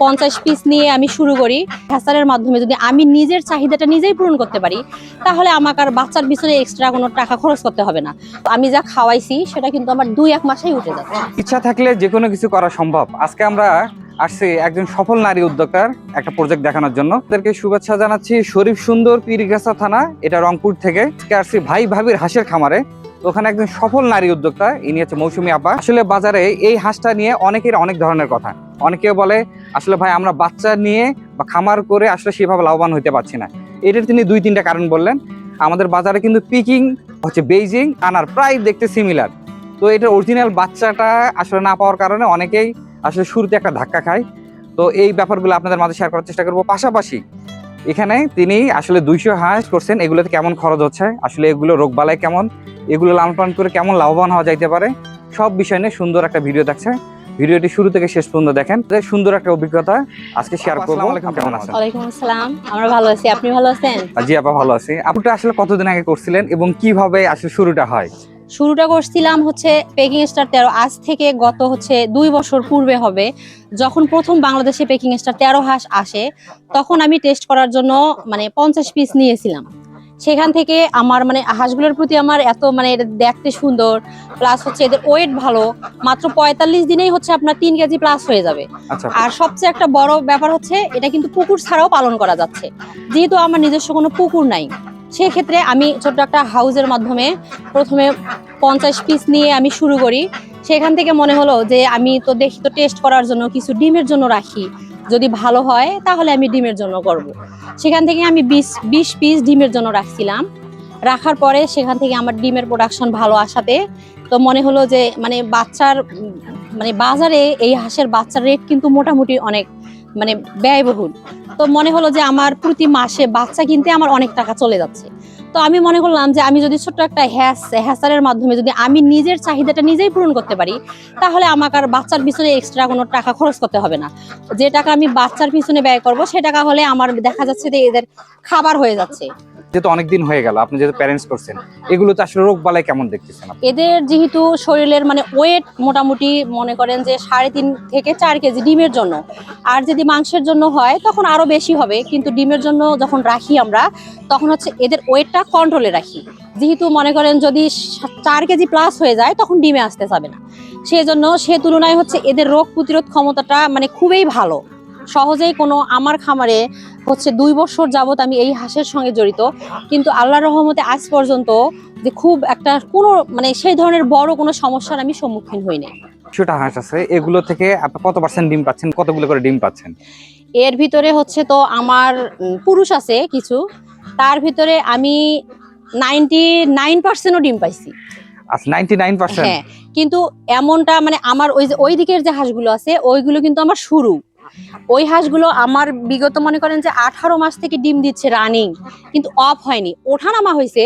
পঞ্চাশ পিস নিয়ে আমি শুরু করি। হ্যাসারের মাধ্যমে যদি আমি নিজের চাহিদাটা নিজেই পূরণ করতে পারি, তাহলে আমাকে আর বাচ্চার পিছনে এক্সট্রা কোনো টাকা খরচ করতে হবে না। আমি যা খাওয়াইছি, সেটা কিন্তু আমার দুই, এক মাসেই উঠে যাচ্ছে। ইচ্ছা থাকলে যে কোনো কিছু করা সম্ভব। আজকে আমরা আসছি একজন সফল নারী উদ্যোক্তার একটা প্রজেক্ট দেখানোর জন্য। তাদেরকে শুভেচ্ছা জানাচ্ছি শরীফ সুন্দর পীরগাছা থানা, এটা রংপুর থেকে। আজকে আসছি ভাই ভাবির হাঁসের খামারে। তো ওখানে একজন সফল নারী উদ্যোক্তা, ইনি হচ্ছে মৌসুমী আপা আসলে বাজারে এই হাঁসটা নিয়ে অনেকের অনেক ধরনের কথা। অনেকে বলে, আসলে ভাই, আমরা বাচ্চা নিয়ে বা খামার করে আসলে সেভাবে লাভবান হতে পারছি না। এটার তিনি দুই তিনটা কারণ বললেন। আমাদের বাজারে কিন্তু পিকিং, হচ্ছে বেইজিং, আনার প্রায় দেখতে সিমিলার তো এটার অরিজিনাল বাচ্চাটা আসলে না পাওয়ার কারণে অনেকেই আসলে শুরুতে একটা ধাক্কা খায়। তো এই ব্যাপারগুলো আপনাদের মাঝে শেয়ার করার চেষ্টা করব। পাশাপাশি এখানে তিনি আসলে দুইশো হাঁস করছেন। এগুলোতে কেমন খরচ হচ্ছে? আসলে এগুলো রোগবালাই কেমন? এগুলো লালন পালন করে কেমন লাভবান হওয়া যাইতে পারে সব বিষয় নিয়ে সুন্দর একটা ভিডিও দেখছে। ভিডিওটি শুরু থেকে শেষ পর্যন্ত দেখেন। সুন্দর একটা অভিজ্ঞতা আজকে শেয়ার করব। কেমন আছেন? ওয়ালাইকুম আসসালাম। আমরা ভালো আছি। আপনি ভালো আছেন? জি আপা ভালো আছি। আপুটা আসলে কতদিন আগে করছিলেন এবং কীভাবে আসলে শুরুটা হয়? শুরুটা করছিলাম হচ্ছে পেকিং স্টার তেরো। আজ থেকে গত হচ্ছে দুই বছর পূর্বে হবে। যখন প্রথম বাংলাদেশে পেকিং স্টার তেরো হাঁস আসে তখন আমি টেস্ট করার জন্য মানে পঞ্চাশ পিস নিয়েছিলাম। সেখান থেকে আমার মানে হাঁসগুলোর প্রতি আমার এত মানে দেখতে সুন্দর প্লাস হচ্ছে এদের ওয়েট ভালো মাত্র পঁয়তাল্লিশ দিনেই হচ্ছে আপনার তিন কেজি প্লাস হয়ে যাবে। আচ্ছা। আর সবচেয়ে একটা বড় ব্যাপার হচ্ছে এটা কিন্তু পুকুর ছাড়াও পালন করা যাচ্ছে। যেহেতু আমার নিজস্ব কোনো পুকুর নাই সেক্ষেত্রে আমি ছোট্ট একটা হাউজের মাধ্যমে প্রথমে পঞ্চাশ পিস নিয়ে আমি শুরু করি। সেখান থেকে মনে হলো যে আমি তো দেখি তো টেস্ট করার জন্য কিছু ডিমের জন্য রাখি। যদি ভালো হয়, তাহলে আমি ডিমের জন্য করব। সেখান থেকে আমি বিশ বিশ পিস ডিমের জন্য রাখছিলাম। রাখার পরে সেখান থেকে আমার ডিমের প্রোডাকশন ভালো আসাতে তো মনে হলো যে মানে বাচ্চার মানে বাজারে এই হাঁসের বাচ্চার রেট কিন্তু মোটামুটি অনেক মানে ব্যয়বহুল। তো মনে হলো যে, আমার প্রতি মাসে বাচ্চা কিনতে আমার অনেক টাকা চলে যাচ্ছে। তো আমি মনে করলাম যে আমি যদি ছোট্ট একটা হ্যাস, হ্যাসারের মাধ্যমে যদি আমি নিজের চাহিদাটা নিজেই পূরণ করতে পারি, তাহলে আমাকে আর বাচ্চার পিছনে এক্সট্রা কোনো টাকা খরচ করতে হবে না। যে টাকা আমি বাচ্চার পিছনে ব্যয় করব, সে টাকা হলে আমার দেখা যাচ্ছে যে এদের খাবার হয়ে যাচ্ছে। যেহেতু অনেকদিন হয়ে গেল, আপনি যেহেতু প্যারেন্টস করছেন এগুলোতে আসলে রোগ বালাই কেমন দেখতেছেন এদের যেহেতু শরীরের মানে ওয়েট মোটামুটি মনে করেন যে সাড়ে তিন থেকে চার কেজি ডিমের জন্য। আর যদি মাংসের জন্য হয়, তখন আরও বেশি হবে। কিন্তু ডিমের জন্য যখন রাখি আমরা, তখন হচ্ছে এদের ওয়েটটা কন্ট্রোলে রাখি। যেহেতু মনে করেন যদি চার কেজি প্লাস হয়ে যায়, তখন ডিমে আসতে যাবে না। সেই জন্য সে তুলনায় হচ্ছে এদের রোগ প্রতিরোধ ক্ষমতাটা মানে খুবই ভালো। সহজেই কোনো আমার খামারে হচ্ছে দুই বছর যাবত আমি এই হাঁসের সঙ্গে জড়িত। কিন্তু আল্লাহর রহমতে আজ পর্যন্ত যে খুব একটা কোনো মানে সেই ধরনের বড় কোনো সমস্যার আমি সম্মুখীন হইনি। কিছুটা হাঁস আছে এগুলো থেকে আপনি কত পার্সেন্ট ডিম পাচ্ছেন? কতগুলো করে ডিম পাচ্ছেন? এর ভিতরে হচ্ছে তো আমার পুরুষ আছে কিছু তার ভিতরে আমি নাইনটি নাইন পার্সেন্টও ডিম পাইছি। আচ্ছা হ্যাঁ কিন্তু এমনটা মানে আমার ওই যে ওই দিকের যে হাঁসগুলো আছে ওইগুলো কিন্তু আমার শুরু। ওই হাঁসগুলো আমার বিগত মনে করেন যে আঠারো মাস থেকে ডিম দিচ্ছে রানিং কিন্তু অফ হয়নি। ওঠানামা হয়েছে,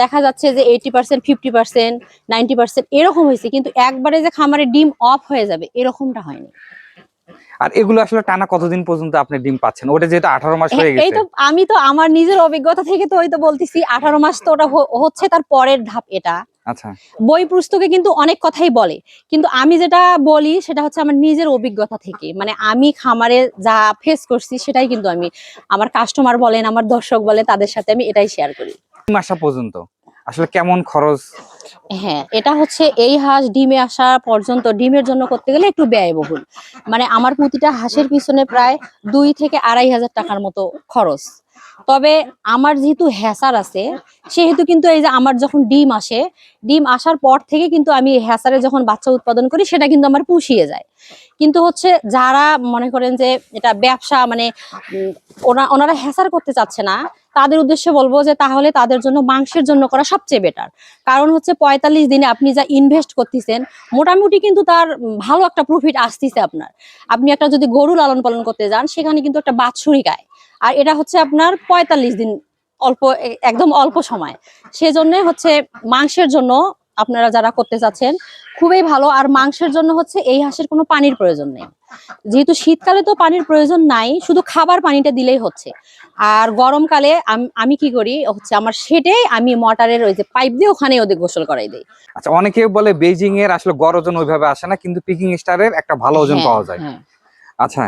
দেখা যাচ্ছে যে eighty percent fifty percent ninety percent এরকম হয়েছে, কিন্তু একবারে যে খামারে ডিম অফ হয়ে যাবে, এরকমটা হয়নি। আর এগুলো আসলে টানা কতদিন পর্যন্ত আপনি ডিম পাচ্ছেন? ওটা যেহেতু আঠারো মাস হয়ে এই গেছে। তো আমি তো আমার নিজের অভিজ্ঞতা থেকে তো ওই তো বলতেছি আঠারো মাস তো ওটা হচ্ছে তার পরের ধাপ এটা। আচ্ছা। বই পুস্তকে কিন্তু অনেক কথাই বলে কিন্তু আমি যেটা বলি সেটা হচ্ছে আমার নিজের অভিজ্ঞতা থেকে। মানে আমি খামারে যা ফেস করছি সেটাই কিন্তু আমি আমার কাস্টমার বলেন আমার দর্শক বলে তাদের সাথে আমি এটাই শেয়ার করি। ডিম আসা পর্যন্ত? আসলে কেমন খরচ? হ্যাঁ এটা হচ্ছে এই হাঁস ডিমে আসা পর্যন্ত ডিমের জন্য করতে গেলে একটু ব্যয়বহুল। মানে আমার প্রতিটা হাঁসের পিছনে প্রায় দুই থেকে আড়াই হাজার টাকার মতো খরচ। তবে আমার যেহেতু হ্যাসার আছে, সেহেতু কিন্তু এই যে আমার যখন ডিম আসে, ডিম আসার পর থেকে কিন্তু আমি হ্যাসারে যখন বাচ্চা উৎপাদন করি, সেটা কিন্তু আমার পুষিয়ে যায়। কিন্তু হচ্ছে যারা মনে করেন যে এটা ব্যবসা মানে ওনারা হ্যাসার করতে চাচ্ছে না তাদের উদ্দেশ্যে বলব যে তাহলে তাদের জন্য মাংসের জন্য করা সবচেয়ে বেটার কারণ হচ্ছে পঁয়তাল্লিশ দিনে আপনি যা ইনভেস্ট করতেছেন, মোটামুটি কিন্তু তার ভালো একটা প্রফিট আসতেছে আপনার। আপনি একটা যদি গরু লালন পালন করতে যান, সেখানে কিন্তু একটা বাছুরি গায় আর এটা হচ্ছে আপনার পঁয়তাল্লিশ দিন অল্প একদম অল্প সময়। সেজন্য হচ্ছে মাংসের জন্য আপনারা যারা করতে চাচ্ছেন খুবই ভালো। আর মাংসের জন্য হচ্ছে এই হাঁসের কোনো পানির প্রয়োজন নেই। যেহেতু শীতকালে তো পানির প্রয়োজন নাই শুধু খাবার পানিটা দিলেই হচ্ছে। আর গরমকালে আমি কি করি হচ্ছে আমার সেটাই আমি মোটরের ওই যে পাইপ দিয়ে ওখানে ওদের গোসল করাই দিই। আচ্ছা অনেকে বলে বেজিং এর আসলে গড় ওজন ওইভাবে আসে না কিন্তু পিকিং স্টারের একটা ভালো ওজন হ্যাঁ, পাওয়া যায়। হ্যাঁ। আচ্ছা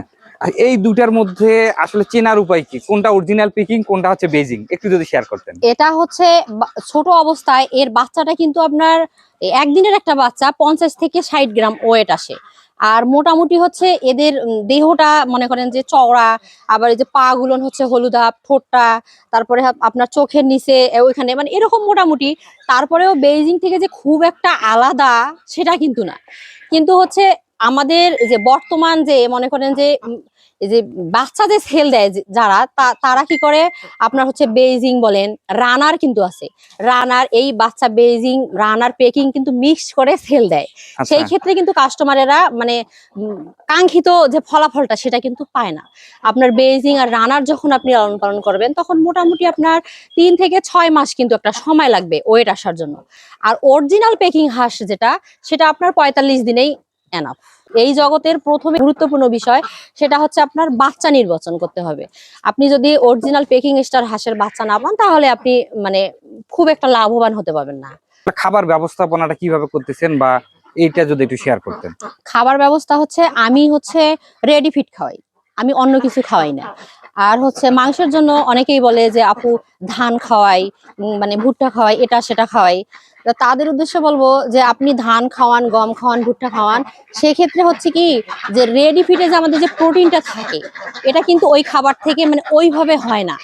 এই দুটার মধ্যে আসলে চেনার উপায় কি? কোনটা অরিজিনাল পিকিং কোনটা হচ্ছে বেজিং একটু যদি শেয়ার করতেন। এটা হচ্ছে ছোট অবস্থায় এর বাচ্চাটা কিন্তু আপনার একদিনের একটা বাচ্চা, পঞ্চাশ থেকে ষাট গ্রাম ওয়েট আসে। আর মোটামুটি হচ্ছে এদের দেহটা মনে করেন যে চওড়া, আবার এই যে পা গুলন হচ্ছে হলুদাপ ঠোঁটটা, তারপরে আপনার চোখের নিচে ওইখানে মানে এরকম মোটামুটি। তারপরেও বেইজিং থেকে যে খুব একটা আলাদা, সেটা কিন্তু না। কিন্তু হচ্ছে আমাদের যে বর্তমান যে মনে করেন যে যে বাচ্চা যে সেল দেয় যারা তারা কি করে? আপনার হচ্ছে বেইজিং বলেন রানার কিন্তু আছে। রানার এই বাচ্চা বেইজিং রানার পেকিং কিন্তু মিক্স করে সেল দেয়। আচ্ছা। সেই ক্ষেত্রে কিন্তু কাস্টমারেরা মানে কাঙ্ক্ষিত যে ফলাফলটা সেটা কিন্তু পায় না। আপনার বেইজিং আর রানার যখন আপনি লালন পালন করবেন তখন মোটামুটি আপনার তিন থেকে ছয় মাস কিন্তু একটা সময় লাগবে ওয়েট আসার জন্য। আর অরিজিনাল পেকিং হাঁস যেটা সেটা আপনার পঁয়তাল্লিশ দিনেই এনাফ এই জগতের প্রথমে গুরুত্বপূর্ণ বিষয় সেটা হচ্ছে আপনার বাচ্চা নির্বাচন করতে হবে। আপনি যদি অরিজিনাল পেকিং স্টার হাঁসের বাচ্চা না পান তাহলে আপনি মানে খুব একটা লাভবান হতে পারবেন না। খাবার ব্যবস্থাপনাটা কীভাবে করতেছেন বা এইটা যদি একটু শেয়ার করতেন। খাবার ব্যবস্থা হচ্ছে আমি হচ্ছে রেডি ফিট খাওয়াই। আমি অন্য কিছু খাওয়াই না। আর হচ্ছে মাংসের জন্য অনেকেই বলে যে আপু ধান খাওয়াই মানে ভুট্টা খাওয়াই এটা সেটা খাওয়াই। তাদের উদ্দেশ্যে বলব যে আপনি ধান খাওয়ান, গম খাওয়ান, ভুট্টা খাওয়ান, সেক্ষেত্রে হচ্ছে কি যে রেডি ফিটে যে আমাদের যে প্রোটিনটা থাকে, এটা কিন্তু ওই খাবার থেকে মানে ওইভাবে হয় না।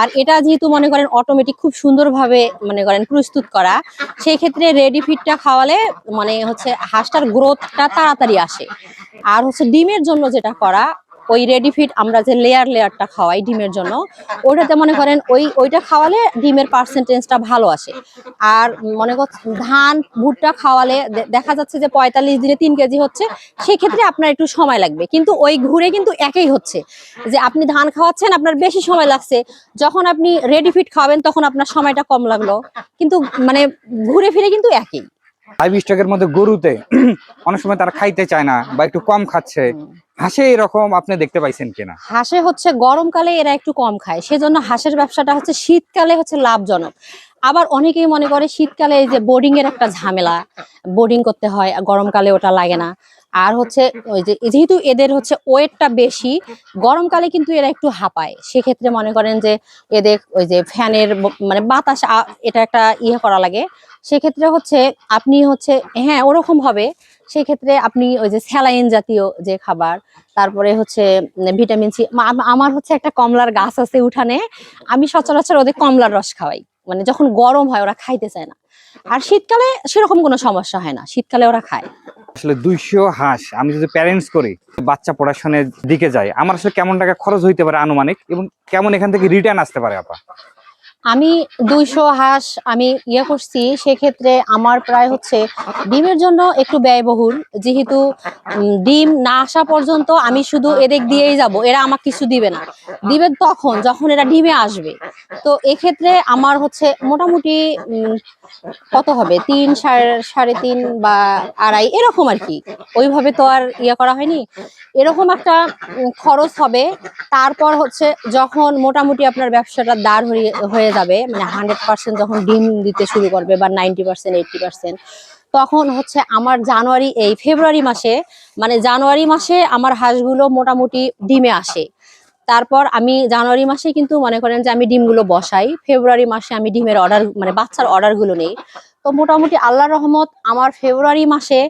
আর এটা যেহেতু মনে করেন অটোমেটিক খুব সুন্দরভাবে মনে করেন প্রস্তুত করা সেই ক্ষেত্রে রেডি ফিটটা খাওয়ালে মানে হচ্ছে হাঁসটার গ্রোথটা তাড়াতাড়ি আসে। আর হচ্ছে ডিমের জন্য যেটা করা ওই রেডি ফিট আমরা যে লেয়ার লেয়ারটা খাওয়াই ডিমের জন্য ওইটাতে মনে করেন ওই ওইটা খাওয়ালে ডিমের পার্সেন্টেজটা ভালো আসে। আর মনে কর ধান ভুট্টা খাওয়ালে দেখা যাচ্ছে যে পঁয়তাল্লিশ দিনে তিন কেজি হচ্ছে সেক্ষেত্রে আপনার একটু সময় লাগবে। কিন্তু ওই ঘুরে কিন্তু একই হচ্ছে যে আপনি ধান খাওয়াচ্ছেন আপনার বেশি সময় লাগছে। যখন আপনি রেডি ফিট খাওয়াবেন তখন আপনার সময়টা কম লাগল। কিন্তু মানে ঘুরে ফিরে কিন্তু একই। লাইভ স্টকের মধ্যে গরুতে অনেক সময় তারা খাইতে চায় না বা একটু কম খাচ্ছে। হাসে এরকম আপনি দেখতে পাইছেন কিনা? হাঁসে হচ্ছে গরমকালে এরা একটু কম খায়, সেজন্য হাঁসের ব্যবসাটা হচ্ছে শীতকালে হচ্ছে লাভজনক। আবার অনেকেই মনে করে শীতকালে এই যে বোর্ডিং এর একটা ঝামেলা বোর্ডিং করতে হয়, গরমকালে ওটা লাগে না। আর হচ্ছে ওই যে, যেহেতু এদের হচ্ছে ওয়েটটা বেশি, গরমকালে কিন্তু এরা একটু হাঁপায়। সেক্ষেত্রে মনে করেন যে এদের ওই যে ফ্যানের মানে বাতাস এটা একটা ইয়ে করা লাগে। সেক্ষেত্রে হচ্ছে আপনি হচ্ছে হ্যাঁ ওরকম হবে। সেক্ষেত্রে আপনি ওই যে স্যালাইন জাতীয় যে খাবার, তারপরে হচ্ছে ভিটামিন সি আমার হচ্ছে একটা কমলার গাছ আছে উঠানে। আমি সচরাচর ওদের কমলার রস খাওয়াই। মানে যখন গরম হয়, ওরা খাইতে চায় না। আর শীতকালে সেরকম কোনো সমস্যা হয় না, শীতকালে ওরা খায়। আসলে দুইশো হাঁস, আমি যদি প্যারেন্টস করি, বাচ্চা পড়াশোনার দিকে যাই, আমার আসলে কেমন টাকা খরচ হইতে পারে আনুমানিক এবং কেমন এখান থেকে রিটার্ন আসতে পারে আপা? আমি দুইশো হাঁস আমি ইয়ে করছি, সেক্ষেত্রে আমার প্রায় হচ্ছে ডিমের জন্য একটু ব্যয়বহুল। যেহেতু ডিম না আসা পর্যন্ত আমি শুধু এদের দিয়েই যাব, এরা আমাকে কিছু দিবে না। দিবে তখন, যখন এরা ডিমে আসবে। তো এক্ষেত্রে আমার হচ্ছে মোটামুটি কত হবে? তিন, সাড়ে সাড়ে তিন বা আড়াই, এরকম আর কি। ওইভাবে তো আর ইয়ে করা হয়নি। এরকম একটা খরচ হবে। তারপর হচ্ছে যখন মোটামুটি আপনার ব্যবসাটা দাঁড় হয়ে হয়ে যাবে। মানে হান্ড্রেড পার্সেন্ট যখন ডিম দিতে শুরু করবে বা নাইনটি পার্সেন্ট এইটটি পার্সেন্ট তখন হচ্ছে আমার জানুয়ারি, এই ফেব্রুয়ারি মাসে মানে জানুয়ারি মাসে আমার হাঁসগুলো মোটামুটি ডিমে আসে। তারপর আমি জানুয়ারি মাসে কিন্তু মনে করেন যে আমি ডিমগুলো বসাই। ফেব্রুয়ারি মাসে আমি ডিমের অর্ডার মানে বাচ্চার অর্ডারগুলো নেই। তো মোটামুটি আল্লাহ রহমত আমার ফেব্রুয়ারি মাসে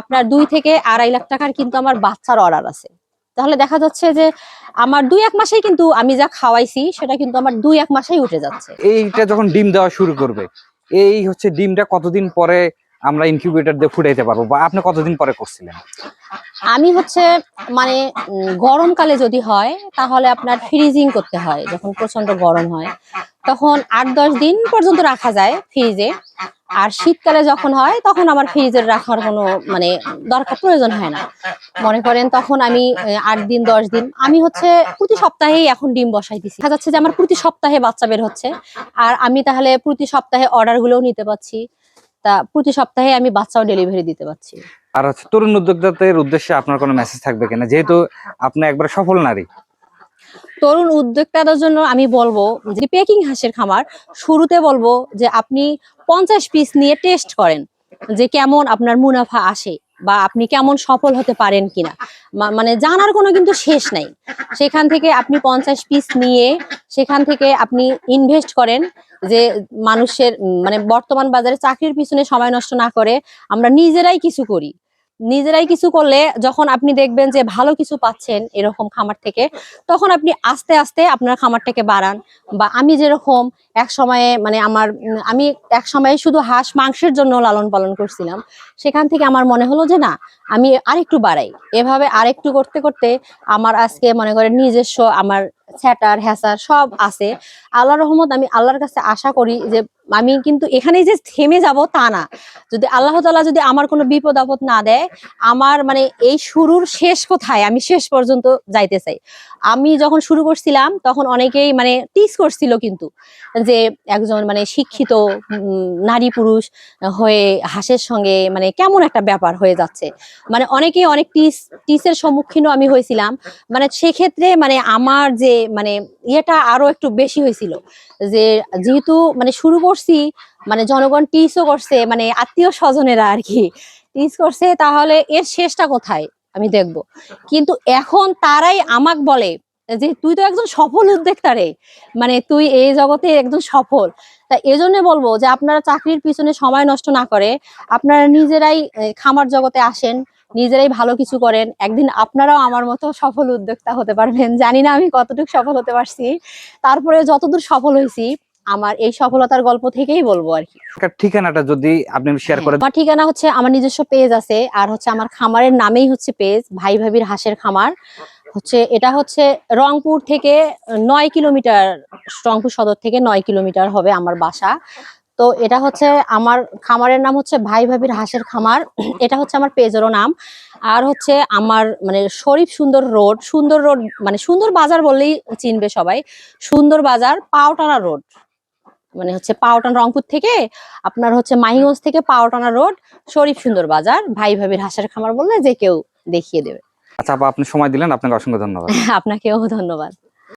আপনার দুই থেকে আড়াই লাখ টাকার কিন্তু আমার বাচ্চার অর্ডার আছে। তাহলে দেখা যাচ্ছে যে আমার দুই এক মাসেই কিন্তু আমি যা খাওয়াইছি, সেটা কিন্তু আমার দুই এক মাসেই উঠে যাচ্ছে। এইটা যখন ডিম দেওয়া শুরু করবে, এই হচ্ছে ডিমটা কতদিন পরে আমরা ইনকিউবেটর দিয়ে ফুটাইতে পারব বা আপনি কতদিন পরে করছিলেন? আমি হচ্ছে মানে গরমকালে যদি হয়, তাহলে আপনার ফ্রিজিং করতে হয়, যখন প্রচণ্ড গরম হয়। তখন আট দশ দিন পর্যন্ত রাখা যায় ফ্রিজে আর শীতকালে যখন হয়, তখন আমার ফ্রিজের রাখার কোনো মানে দরকার, প্রয়োজন হয় না। মনে করেন তখন আমি আট দিন, দশ দিন, আমি হচ্ছে প্রতি সপ্তাহেই এখন ডিম বসাই দিচ্ছি দেখা যাচ্ছে যে আমার প্রতি সপ্তাহে বাচ্চা বের হচ্ছে, আর আমি তাহলে প্রতি সপ্তাহে অর্ডারগুলোও নিতে পারছি। তা প্রতি সপ্তাহে আমি বাচ্চাও ডেলিভারি দিতে পারছি। আর হচ্ছে তরুণ উদ্যোক্তাদের উদ্দেশ্যে আপনার কোনো মেসেজ থাকবে কিনা? যেহেতু আপনি একবার সফল নারী। তরুণ উদ্যোক্তাদের জন্য আমি বলব যে পেকিং হাঁসের খামার শুরুতে বলব যে আপনি পঞ্চাশ পিস নিয়ে টেস্ট করেন যে কেমন আপনার মুনাফা আসে। বা আপনি কেমন সফল হতে পারেন কিনা। মানে জানার কোনো কিন্তু শেষ নাই। সেখান থেকে আপনি পঞ্চাশ পিস নিয়ে সেখান থেকে আপনি ইনভেস্ট করেন যে মানুষের মানে বর্তমান বাজারে চাকরির পিছনে সময় নষ্ট না করে আমরা নিজেরাই কিছু করি। নিজেরাই কিছু করলে যখন আপনি দেখবেন যে ভালো কিছু পাচ্ছেন এরকম খামার থেকে, তখন আপনি আস্তে আস্তে আপনার খামারটাকে বাড়ান। বা আমি যেরকম এক সময়ে মানে আমার আমি এক সময়ে শুধু হাঁস মাংসের জন্য লালন পালন করছিলাম। সেখান থেকে আমার মনে হলো যে না, আমি আরেকটু বাড়াই। এভাবে আরেকটু করতে করতে আমার আজকে মনে করেন নিজস্ব আমার স্যাটার হ্যাসার সব আছে। আল্লাহ রহমত আমি আল্লাহর কাছে আশা করি যে আমি কিন্তু এখানেই যে থেমে যাব তা না। যদি আল্লাহ তাআলা যদি আমার কোনো বিপদ আপদ না দেয়, আমার মানে এই শুরুর শেষ কোথায়? আমি শেষ পর্যন্ত যাইতে চাই। আমি যখন শুরু করছিলাম, তখন অনেকেই মানে টিস করছিল কিন্তু যে একজন মানে শিক্ষিত নারী পুরুষ হয়ে হাসের সঙ্গে মানে কেমন একটা ব্যাপার হয়ে যাচ্ছে। মানে অনেকেই অনেক টিস, টিসের সম্মুখীনও আমি হয়েছিলাম। মানে সেক্ষেত্রে মানে আমার যে মানে ইয়েটা আরও একটু বেশি হয়েছিল। যে যেহেতু মানে শুরু করছি মানে জনগণ টিসও করছে মানে আত্মীয় স্বজনেরা আর কি টিস করছে, তাহলে এর শেষটা কোথায় আমি দেখব। কিন্তু এখন তারাই আমাক বলে যে তুই তো একজন সফল উদ্যোক্তা রে মানে তুই এই জগতে একজন সফল। তা এজন্য বলব যে আপনারা চাকরির পিছনে সময় নষ্ট না করে আপনারা নিজেরাই খামার জগতে আসেন নিজেরাই ভালো কিছু করেন। একদিন আপনারাও আমার মতো সফল উদ্যোক্তা হতে পারবেন। জানি না আমি কতটুকু সফল হতে পারছি। তারপরে যতদূর সফল হয়েছি আমার এই সফলতার গল্প থেকেই বলব আর কি। ঠিকানাটা যদি আপনি শেয়ার করে আমার ঠিকানা হচ্ছে আমার নিজস্ব পেজ আছে আর হচ্ছে আমার খামারের নামেই হচ্ছে পেজ ভাই ভাবির হাঁসের খামার। হচ্ছে, এটা হচ্ছে রংপুর থেকে নয় কিলোমিটার, রংপুর সদর থেকে নয় কিলোমিটার হবে আমার বাসা। তো এটা হচ্ছে আমার খামারের নাম হচ্ছে ভাই ভাবির হাঁসের খামার। এটা হচ্ছে আমার পেজেরও নাম। আর হচ্ছে আমার মানে শরীফ সুন্দর রোড সুন্দর রোড মানে সুন্দর বাজার বললেই চিনবে সবাই। সুন্দর বাজার পাওটানা রোড। মানে হচ্ছে পাওটান রংপুর থেকে, আপনার হচ্ছে মাহিগঞ্জ থেকে পাওটানা রোড, শরীফ সুন্দর বাজার। ভাই ভাবির হাঁসের খামার বললে যে কেউ দেখিয়ে দেবে। আচ্ছা আপা আপনি সময় দিলেন আপনাকে অসংখ্য ধন্যবাদ। আপনাকেও ধন্যবাদ।